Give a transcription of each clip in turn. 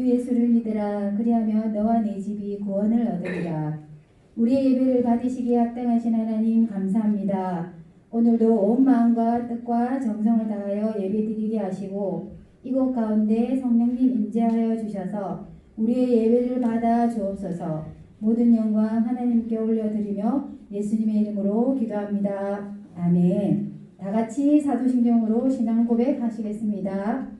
주 예수를 믿으라 그리하면 너와 내 집이 구원을 얻으리라 우리의 예배를 받으시기에 합당하신 하나님 감사합니다 오늘도 온 마음과 뜻과 정성을 다하여 예배드리게 하시고 이곳 가운데 성령님 임재하여 주셔서 우리의 예배를 받아 주옵소서 모든 영광 하나님께 올려드리며 예수님의 이름으로 기도합니다. 아멘. 다 같이 사도신경으로 신앙 고백하시겠습니다.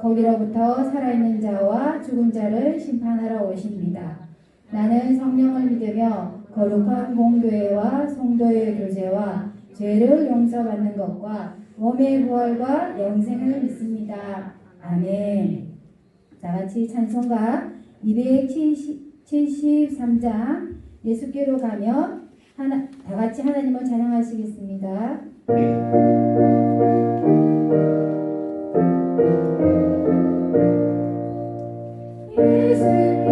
거기로부터 살아있는 자와 죽은 자를 심판하러 오십니다. 나는 성령을 믿으며 거룩한 공교회와 성도의 교제와 죄를 용서받는 것과 몸의 부활과 영생을 믿습니다. 아멘. 다 같이 찬송가 273장 예수께로 가면 하나, 다 같이 하나님을 찬양하시겠습니다. 예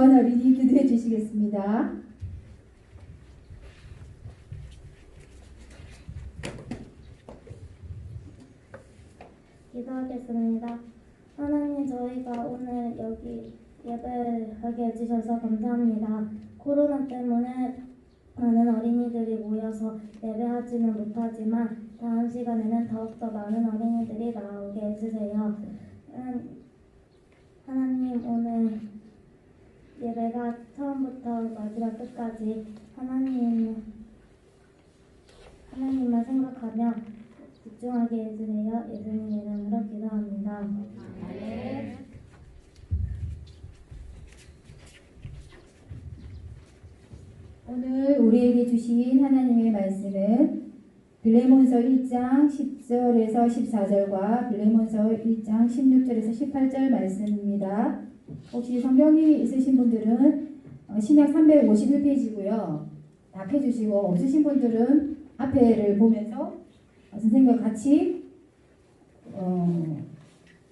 아, 김주원 어린이 기도해 주시겠습니다. 기도하겠습니다. 하나님 저희가 오늘 여기 예배하게 해주셔서 감사합니다. 코로나 때문에 많은 어린이들이 모여서 예배하지는 못하지만 다음 시간에는 더욱더 많은 어린이들이 나오게 해주세요. 음, 하나님 오늘 처음부터 마지막 끝까지 하나님 하나님만 생각하며 집중하게 해주세요. 예수님 이름으로 기도합니다. 오늘 우리에게 주신 하나님의 말씀은 빌레몬서 1장 10절에서 14절과 빌레몬서 1장 16절에서 18절 말씀입니다. 혹시 성경이 있으신 분들은 어, 신약 351페이지고요. 답해 주시고 없으신 분들은 앞에를 보면서 어, 선생님과 같이 어,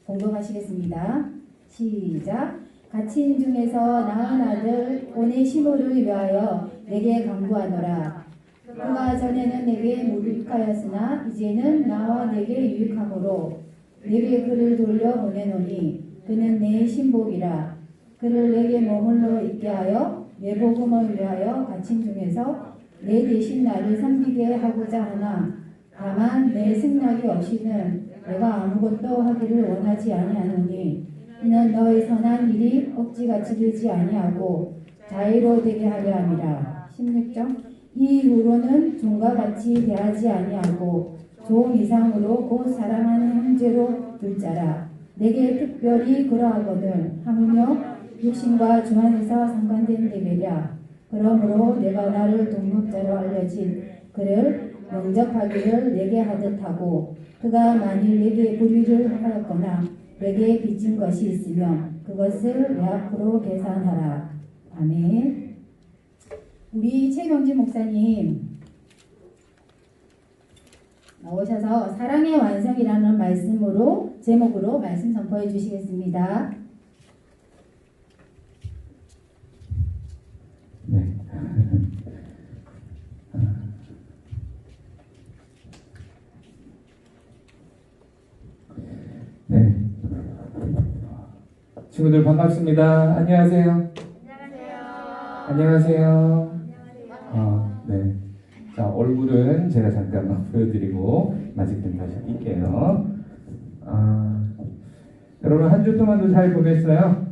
공동하시겠습니다. 시작. 갇힌 중에서 낳은 아들 오네시모를 위하여 내게 강구하노라. 그가 전에는 내게 무익하였으나 이제는 나와 내게 유익함으로 내게 그를 돌려 보내노니 그는 내 신복이라. 그를 내게 머물러 있게 하여 내 복음을 위하여 갇힌 중에서 내 대신 나를 섬기게 하고자 하나 다만 내 승낙이 없이는 내가 아무것도 하기를 원하지 아니하노니 이는 너의 선한 일이 억지같이 되지 아니하고 자유로 되게 하려 함이라. 16절 이 이후로는 종과 같이 대하지 아니하고 종 이상으로 곧 사랑하는 형제로 둘 자라. 내게 특별히 그러하거든 하물며 육신과 주 안에서 상관된 레벨이야. 그러므로 내가 나를 동력자로 알려진 그를 영접하기를 내게 하듯 하고 그가 만일 내게 불의를 하였거나 내게 빚진 것이 있으면 그것을 내 앞으로 계산하라. 아멘. 우리 최명진 목사님 나오셔서 사랑의 완성이라는 말씀으로 제목으로 말씀 선포해 주시겠습니다. 네. 네. 친구들 반갑습니다. 안녕하세요. 안녕하세요. 아, 네. 자, 얼굴은 제가 잠깐만 보여드리고 마지막에 다시 할게요. 아, 여러분 한 주 동안도 잘 보냈어요?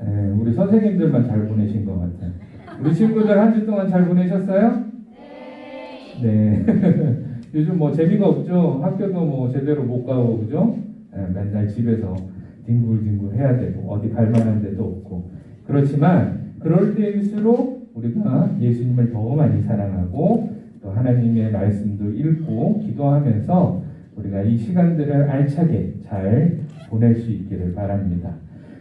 네, 우리 선생님들만 잘 보내신 것 같아요. 우리 친구들 한 주 동안 잘 보내셨어요? 네. 요즘 뭐 재미가 없죠? 학교도 뭐 제대로 못 가고, 그죠? 네, 맨날 집에서 뒹굴뒹굴 해야 되고, 어디 갈 만한 데도 없고. 그렇지만, 그럴 때일수록 우리가 예수님을 더 많이 사랑하고, 또 하나님의 말씀도 읽고, 기도하면서 우리가 이 시간들을 알차게 잘 보낼 수 있기를 바랍니다.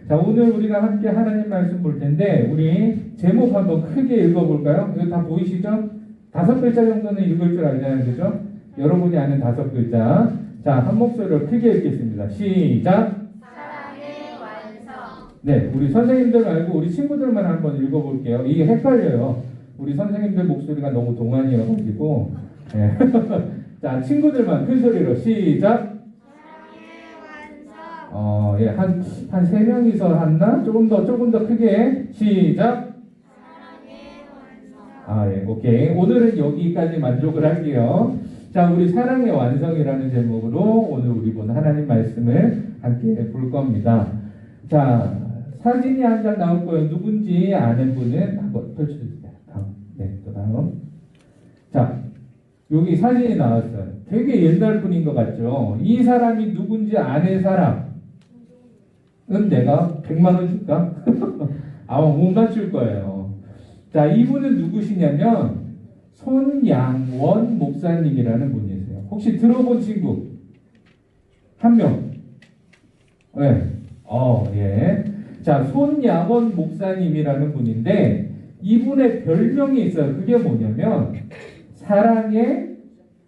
자, 오늘 우리가 함께 하나님 말씀 볼 텐데, 우리 제목 한번 크게 읽어볼까요? 이거 다 보이시죠? 다섯 글자 정도는 읽을 줄 알잖아요. 그죠? 여러분이 아는 다섯 글자. 자, 한 목소리로 크게 읽겠습니다. 시작! 네, 우리 선생님들 말고 우리 친구들만 한번 읽어볼게요. 이게 헷갈려요. 우리 선생님들 목소리가 너무 동안이어가지고. 네. 자, 친구들만 큰 소리로 시작! 어, 예, 한, 한 세 명이서 했나? 조금 더, 조금 더 크게. 시작! 아, 예, 오케이. 오늘은 여기까지 만족을 할게요. 자, 우리 사랑의 완성이라는 제목으로 오늘 우리 본 하나님 말씀을 함께 볼 겁니다. 자, 사진이 한 장 나올 거예요. 누군지 아는 분은 한번 펼쳐주세요. 다음. 네, 또 다음. 자, 여기 사진이 나왔어요. 되게 옛날 분인 것 같죠? 이 사람이 누군지 아는 사람은 내가 100만원 줄까? 아마 못 맞출 거예요. 자, 이분은 누구시냐면 손양원 목사님이라는 분이세요. 혹시 들어본 친구 한 명? 네. 어, 예. 자, 손양원 목사님이라는 분인데 이분의 별명이 있어요. 그게 뭐냐면 사랑의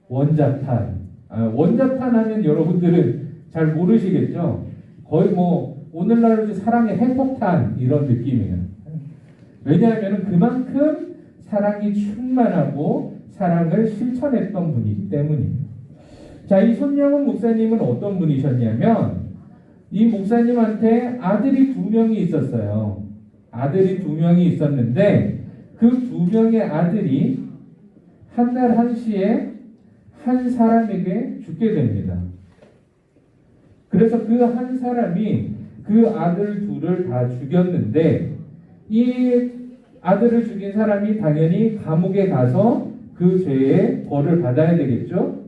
원자탄. 아, 원자탄 하면 여러분들은 잘 모르시겠죠? 거의 뭐 오늘날로 사랑의 핵폭탄 이런 느낌이에요. 왜냐하면 그만큼 사랑이 충만하고 사랑을 실천했던 분이기 때문입니다. 자, 이 손영훈 목사님은 어떤 분이셨냐면 이 목사님한테 아들이 두 명이 있었어요. 아들이 두 명이 있었는데 그 두 명의 아들이 한날 한시에 한 사람에게 죽게 됩니다. 그래서 그 한 사람이 그 아들 둘을 다 죽였는데 이 아들을 죽인 사람이 당연히 감옥에 가서 그 죄의 벌을 받아야 되겠죠.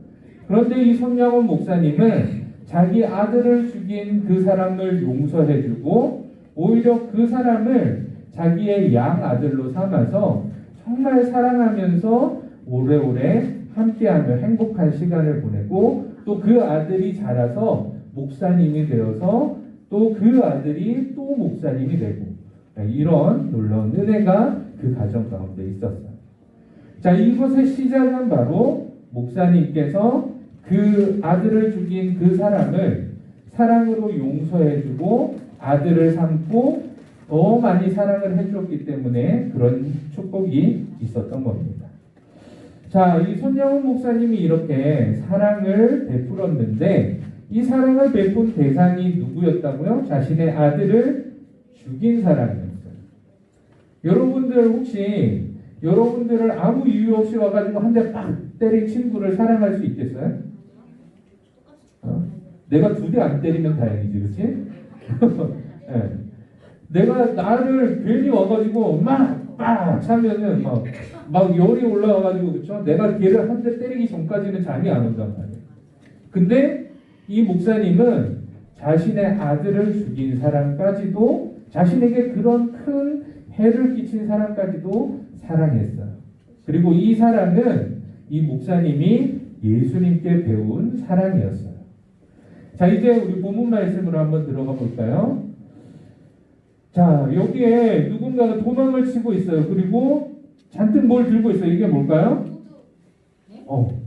그런데 이 손양원 목사님은 자기 아들을 죽인 그 사람을 용서해주고 오히려 그 사람을 자기의 양 아들로 삼아서 정말 사랑하면서 오래오래 함께하며 행복한 시간을 보내고 또 그 아들이 자라서 목사님이 되어서 또 그 아들이 또 목사님이 되고 이런 놀라운 은혜가 그 가정 가운데 있었어요. 자, 이것의 시작은 바로 목사님께서 그 아들을 죽인 그 사람을 사랑으로 용서해주고 아들을 삼고 더 많이 사랑을 해줬기 때문에 그런 축복이 있었던 겁니다. 자, 이 손영훈 목사님이 이렇게 사랑을 베풀었는데 이 사랑을 베푼 대상이 누구였다고요? 자신의 아들을 죽인 사람이었어요. 여러분들 혹시 여러분들을 아무 이유 없이 와가지고 한 대 빡 때린 친구를 사랑할 수 있겠어요? 어? 내가 두 대 안 때리면 다행이지, 그렇지? 네. 내가 나를 괜히 와가지고 막빡 차면은 막, 막 열이 올라와가지고 그쵸? 내가 걔를 한 대 때리기 전까지는 잠이 안 온단 말이에요. 근데 이 목사님은 자신의 아들을 죽인 사람까지도 자신에게 그런 큰 해를 끼친 사람까지도 사랑했어요. 그리고 이 사랑은 이 목사님이 예수님께 배운 사랑이었어요. 자, 이제 우리 본문 말씀으로 한번 들어가 볼까요? 자, 여기에 누군가가 도망을 치고 있어요. 그리고 잔뜩 뭘 들고 있어요. 이게 뭘까요? 어.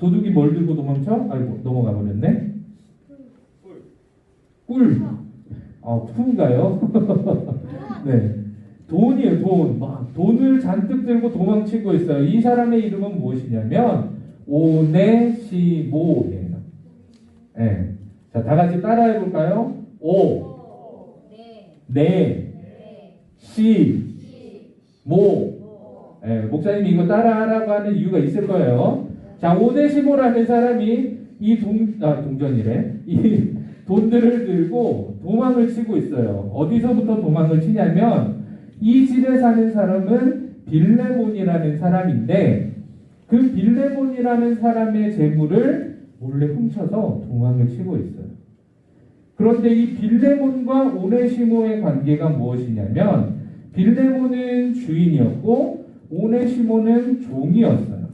도둑이 뭘 들고 도망쳐? 아이고, 넘어가 버렸네. 꿀. 어, 푸인가요? 네. 돈이에요, 돈. 막 돈을 잔뜩 들고 도망치고 있어요. 이 사람의 이름은 무엇이냐면 오네시모예요. 네. 자, 다 같이 따라해 볼까요? 오, 네, 시, 모. 예, 목사님이 이거 따라하라고 하는 이유가 있을 거예요. 자, 오네시모라는 사람이 이 동, 아, 동전이래. 이 돈들을 들고 도망을 치고 있어요. 어디서부터 도망을 치냐면, 이 집에 사는 사람은 빌레몬이라는 사람인데, 그 빌레몬이라는 사람의 재물을 몰래 훔쳐서 도망을 치고 있어요. 그런데 이 빌레몬과 오네시모의 관계가 무엇이냐면, 빌레몬은 주인이었고, 오네시모는 종이었어요.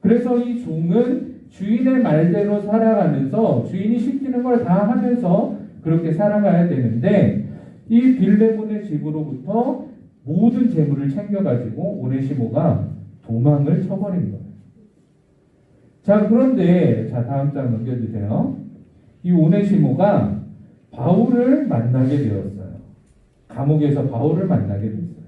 그래서 이 종은 주인의 말대로 살아가면서 주인이 시키는 걸 다 하면서 그렇게 살아가야 되는데 이 빌레몬의 집으로부터 모든 재물을 챙겨가지고 오네시모가 도망을 쳐버린 거예요. 자 그런데 자 다음 장 넘겨주세요. 이 오네시모가 바울을 만나게 되었어요. 감옥에서 바울을 만나게 됐어요.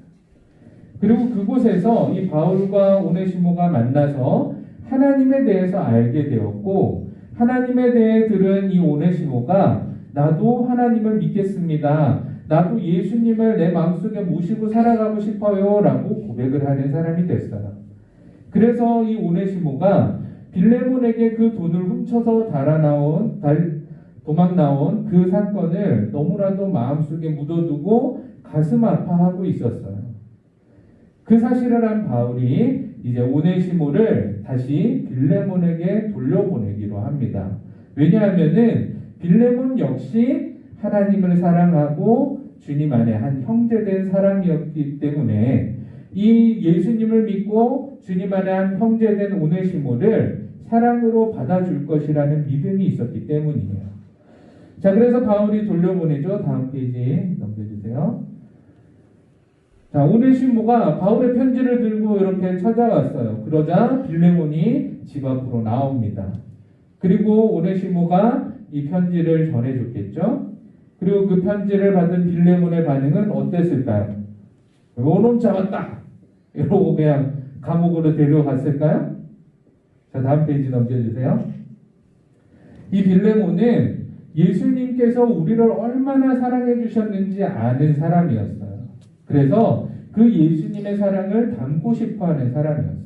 그리고 그곳에서 이 바울과 오네시모가 만나서 하나님에 대해서 알게 되었고 하나님에 대해 들은 이 오네시모가 나도 하나님을 믿겠습니다. 나도 예수님을 내 마음속에 모시고 살아가고 싶어요 라고 고백을 하는 사람이 됐어요. 그래서 이 오네시모가 빌레몬에게 그 돈을 훔쳐서 달아나온 달, 도망 나온 그 사건을 너무나도 마음속에 묻어두고 가슴 아파하고 있었어요. 그 사실을 한 바울이 이제 오네시모를 다시 빌레몬에게 돌려보내기로 합니다. 왜냐하면은 빌레몬 역시 하나님을 사랑하고 주님 안에 한 형제된 사람이었기 때문에 이 예수님을 믿고 주님 안에 한 형제된 오네시모를 사랑으로 받아줄 것이라는 믿음이 있었기 때문이에요. 자, 그래서 바울이 돌려보내죠. 다음 페이지 넘겨주세요. 자, 오네시모가 바울의 편지를 들고 이렇게 찾아왔어요. 그러자 빌레몬이 집 앞으로 나옵니다. 그리고 오네시모가 이 편지를 전해줬겠죠. 그리고 그 편지를 받은 빌레몬의 반응은 어땠을까요? 요놈 잡았다! 이러고 그냥 감옥으로 데려갔을까요? 자, 다음 페이지 넘겨주세요. 이 빌레몬은 예수님께서 우리를 얼마나 사랑해 주셨는지 아는 사람이었어요. 그래서 그 예수님의 사랑을 담고 싶어 하는 사람이었어요.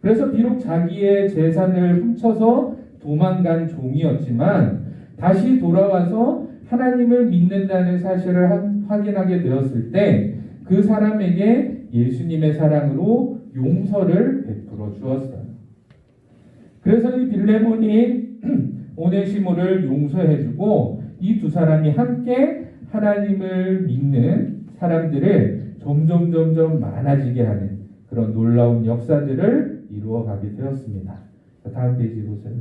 그래서 비록 자기의 재산을 훔쳐서 도망간 종이었지만 다시 돌아와서 하나님을 믿는다는 사실을 하- 확인하게 되었을 때 그 사람에게 예수님의 사랑으로 용서를 베풀어 주었어요. 그래서 이 빌레몬이 오네시모를 용서해주고 이 두 사람이 함께 하나님을 믿는 사람들을 점점 점점 많아지게 하는 그런 놀라운 역사들을 이루어가게 되었습니다. 자, 다음 페이지 보세요.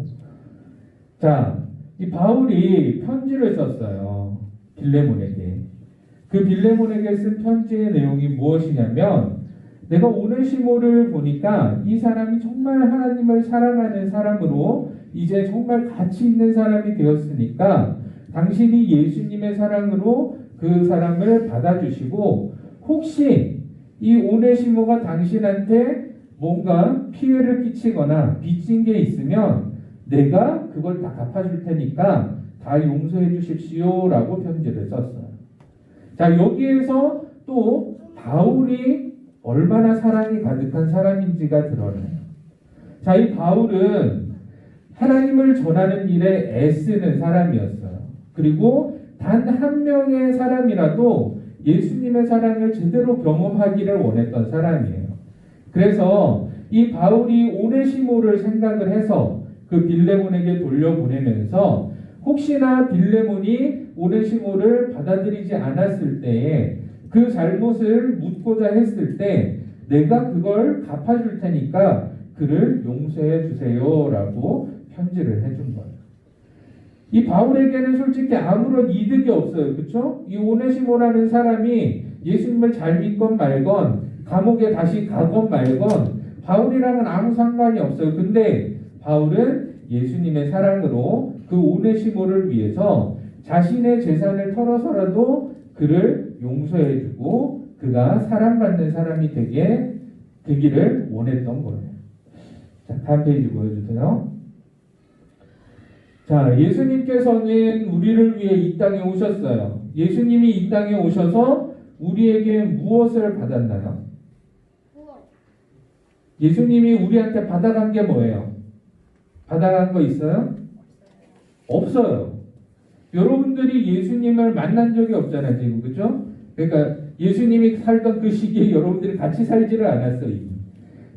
자, 이 바울이 편지를 썼어요. 빌레몬에게. 그 빌레몬에게 쓴 편지의 내용이 무엇이냐면 내가 오네시모를 보니까 이 사람이 정말 하나님을 사랑하는 사람으로 이제 정말 가치 있는 사람이 되었으니까 당신이 예수님의 사랑으로 그 사람을 받아주시고 혹시 이 오네시모가 당신한테 뭔가 피해를 끼치거나 빚진 게 있으면 내가 그걸 다 갚아줄 테니까 다 용서해 주십시오라고 편지를 썼어요. 자, 여기에서 또 바울이 얼마나 사랑이 가득한 사람인지가 드러나요. 자, 이 바울은 하나님을 전하는 일에 애쓰는 사람이었어요. 그리고 단 한 명의 사람이라도 예수님의 사랑을 제대로 경험하기를 원했던 사람이에요. 그래서 이 바울이 오네시모를 생각을 해서 그 빌레몬에게 돌려보내면서 혹시나 빌레몬이 오네시모를 받아들이지 않았을 때에 그 잘못을 묻고자 했을 때 내가 그걸 갚아줄 테니까 그를 용서해 주세요라고 편지를 해준 거예요. 이 바울에게는 솔직히 아무런 이득이 없어요. 그렇죠? 이 오네시모라는 사람이 예수님을 잘 믿건 말건 감옥에 다시 가건 말건 바울이랑은 아무 상관이 없어요. 근데 바울은 예수님의 사랑으로 그 오네시모를 위해서 자신의 재산을 털어서라도 그를 용서해 주고 그가 사랑받는 사람이 되게 되기를 원했던 거예요. 자, 다음 페이지 보여주세요. 자, 예수님께서는 우리를 위해 이 땅에 오셨어요. 예수님이 이 땅에 오셔서 우리에게 무엇을 받았나요? 예수님이 우리한테 받아간 게 뭐예요? 받아간 거 있어요? 없어요. 여러분들이 예수님을 만난 적이 없잖아요, 지금. 그죠? 그러니까 예수님이 살던 그 시기에 여러분들이 같이 살지를 않았어요.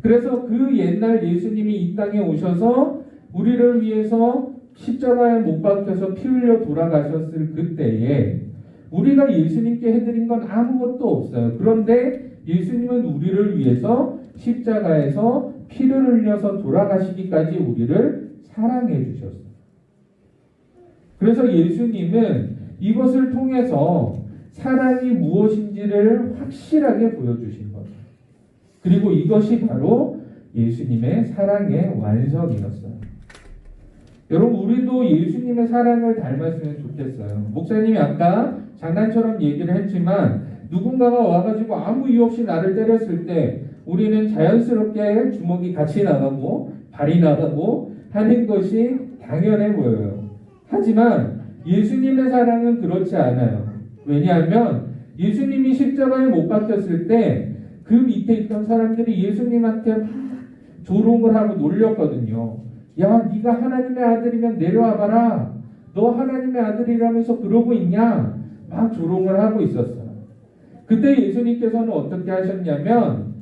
그래서 그 옛날 예수님이 이 땅에 오셔서 우리를 위해서 십자가에 못 박혀서 피 흘려 돌아가셨을 그때에 우리가 예수님께 해드린 건 아무것도 없어요. 그런데 예수님은 우리를 위해서 십자가에서 피를 흘려서 돌아가시기까지 우리를 사랑해 주셨어요. 그래서 예수님은 이것을 통해서 사랑이 무엇인지를 확실하게 보여주신 거죠. 그리고 이것이 바로 예수님의 사랑의 완성이었어요. 여러분, 우리도 예수님의 사랑을 닮았으면 좋겠어요. 목사님이 아까 장난처럼 얘기를 했지만 누군가가 와가지고 아무 이유 없이 나를 때렸을 때 우리는 자연스럽게 주먹이 같이 나가고 발이 나가고 하는 것이 당연해 보여요. 하지만 예수님의 사랑은 그렇지 않아요. 왜냐하면 예수님이 십자가에 못 박혔을 때 그 밑에 있던 사람들이 예수님한테 막 조롱을 하고 놀렸거든요. 야, 네가 하나님의 아들이면 내려와 봐라. 너 하나님의 아들이라면서 그러고 있냐? 막 조롱을 하고 있었어요. 그때 예수님께서는 어떻게 하셨냐면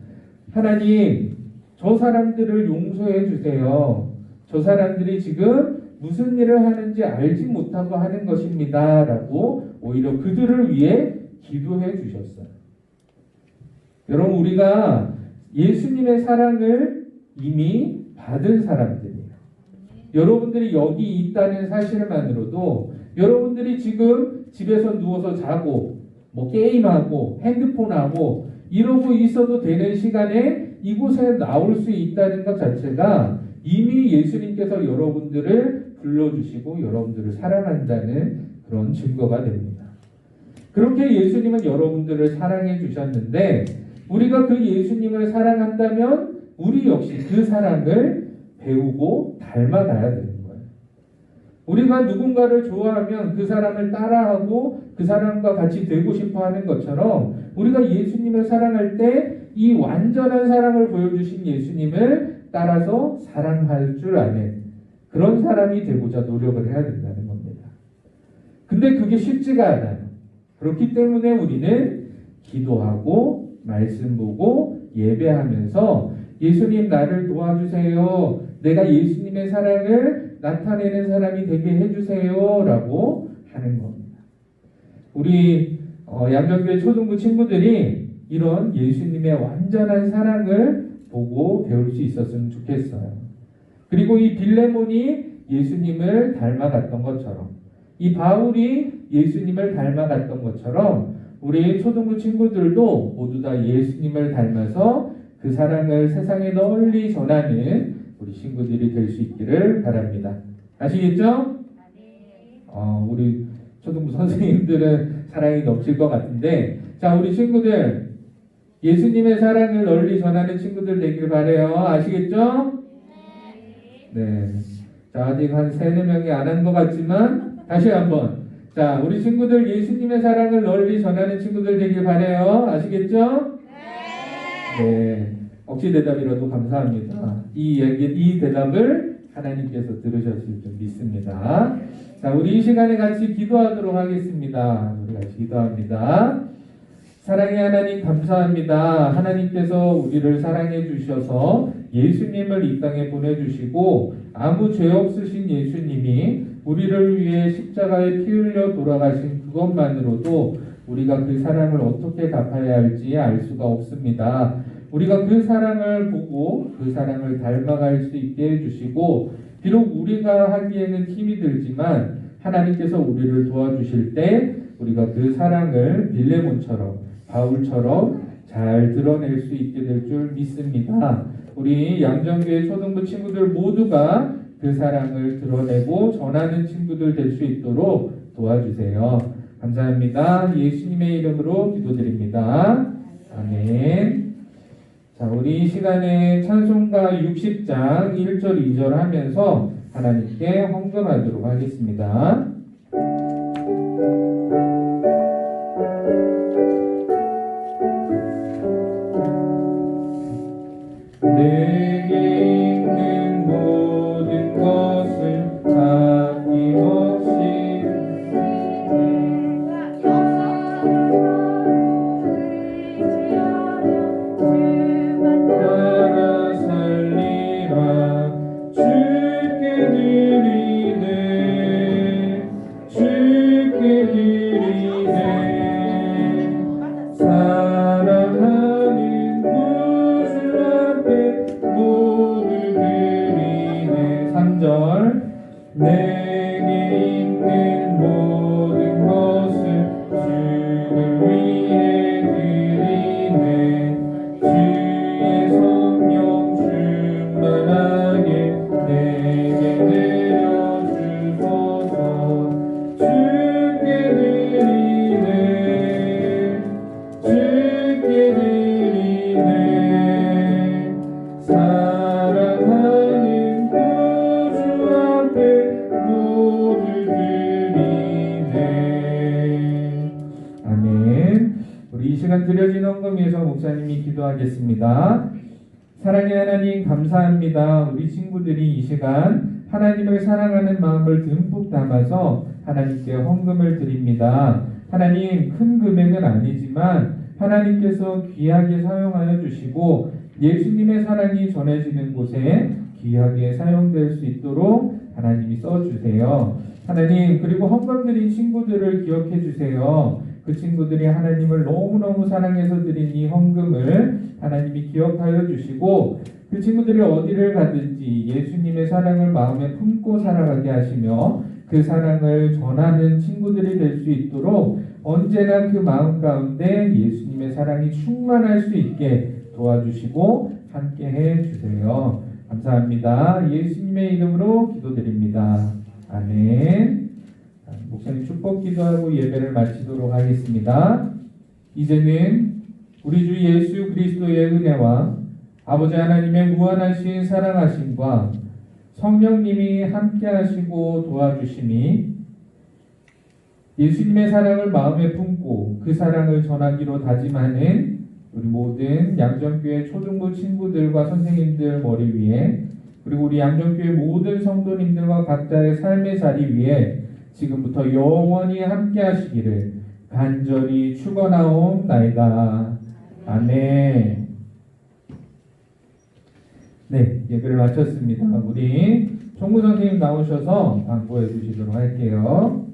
하나님 저 사람들을 용서해 주세요. 저 사람들이 지금 무슨 일을 하는지 알지 못하고 하는 것입니다 라고 오히려 그들을 위해 기도해 주셨어요. 여러분 우리가 예수님의 사랑을 이미 받은 사람들이에요. 여러분들이 여기 있다는 사실만으로도 여러분들이 지금 집에서 누워서 자고 뭐 게임하고 핸드폰하고 이러고 있어도 되는 시간에 이곳에 나올 수 있다는 것 자체가 이미 예수님께서 여러분들을 불러주시고 여러분들을 사랑한다는 그런 증거가 됩니다. 그렇게 예수님은 여러분들을 사랑해 주셨는데 우리가 그 예수님을 사랑한다면 우리 역시 그 사랑을 배우고 닮아가야 되는 거예요. 우리가 누군가를 좋아하면 그 사람을 따라하고 그 사람과 같이 되고 싶어 하는 것처럼 우리가 예수님을 사랑할 때 이 완전한 사랑을 보여주신 예수님을 따라서 사랑할 줄 아는 그런 사람이 되고자 노력을 해야 된다는 겁니다. 근데 그게 쉽지가 않아요. 그렇기 때문에 우리는 기도하고 말씀 보고 예배하면서 예수님 나를 도와주세요. 내가 예수님의 사랑을 나타내는 사람이 되게 해주세요라고 하는 겁니다. 우리 어, 양정교회 초등부 친구들이 이런 예수님의 완전한 사랑을 보고 배울 수 있었으면 좋겠어요. 그리고 이 빌레몬이 예수님을 닮아갔던 것처럼 이 바울이 예수님을 닮아갔던 것처럼 우리 초등부 친구들도 모두 다 예수님을 닮아서 그 사랑을 세상에 널리 전하는 우리 친구들이 될 수 있기를 바랍니다. 아시겠죠? 어, 우리 초등부 선생님들은 사랑이 넘칠 것 같은데, 자, 우리 친구들, 예수님의 사랑을 널리 전하는 친구들 되길 바래요. 아시겠죠? 네. 자, 아직 한 세네 명이 안 한 것 같지만, 다시 한번. 자, 우리 친구들 예수님의 사랑을 널리 전하는 친구들 되길 바래요. 아시겠죠? 네. 억지 대답이라도 감사합니다. 이 얘기, 이 대답을 하나님께서 들으셨을 줄 믿습니다. 자, 우리 이 시간에 같이 기도하도록 하겠습니다. 우리 같이 기도합니다. 사랑의 하나님 감사합니다. 하나님께서 우리를 사랑해 주셔서 예수님을 이 땅에 보내주시고 아무 죄 없으신 예수님이 우리를 위해 십자가에 피 흘려 돌아가신 그것만으로도 우리가 그 사랑을 어떻게 갚아야 할지 알 수가 없습니다. 우리가 그 사랑을 보고 그 사랑을 닮아갈 수 있게 해주시고 비록 우리가 하기에는 힘이 들지만 하나님께서 우리를 도와주실 때 우리가 그 사랑을 빌레몬처럼 바울처럼 잘 드러낼 수 있게 될 줄 믿습니다. 우리 양정교회 초등부 친구들 모두가 그 사랑을 드러내고 전하는 친구들 될 수 있도록 도와주세요. 감사합니다. 예수님의 이름으로 기도드립니다. 아멘. 자, 우리 이 시간에 찬송가 60장 1절, 2절 하면서 하나님께 헌금하도록 하겠습니다. 담아서 하나님께 헌금을 드립니다 하나님 큰 금액은 아니지만 하나님께서 귀하게 사용하여 주시고 예수님의 사랑이 전해지는 곳에 귀하게 사용될 수 있도록 하나님이 써주세요. 하나님 그리고 헌금 드린 친구들을 기억해 주세요. 그 친구들이 하나님을 너무너무 사랑해서 드린 이 헌금을 하나님이 기억하여 주시고 그 친구들이 어디를 가든지 예수님의 사랑을 마음에 품고 살아가게 하시며 그 사랑을 전하는 친구들이 될 수 있도록 언제나 그 마음 가운데 예수님의 사랑이 충만할 수 있게 도와주시고 함께 해 주세요. 감사합니다. 예수님의 이름으로 기도드립니다. 아멘. 자, 목사님 축복 기도하고 예배를 마치도록 하겠습니다. 이제는 우리 주 예수 그리스도의 은혜와 아버지 하나님의 무한하신 사랑하심과 성령님이 함께 하시고 도와주심이 예수님의 사랑을 마음에 품고 그 사랑을 전하기로 다짐하는 우리 모든 양정교회 초중부 친구들과 선생님들 머리 위에 그리고 우리 양정교회 모든 성도님들과 각자의 삶의 자리 위에 지금부터 영원히 함께 하시기를 간절히 축원하옵나이다. 아멘. 네, 예배를 마쳤습니다. 우리 총무 선생님 나오셔서 당부해 주시도록 할게요.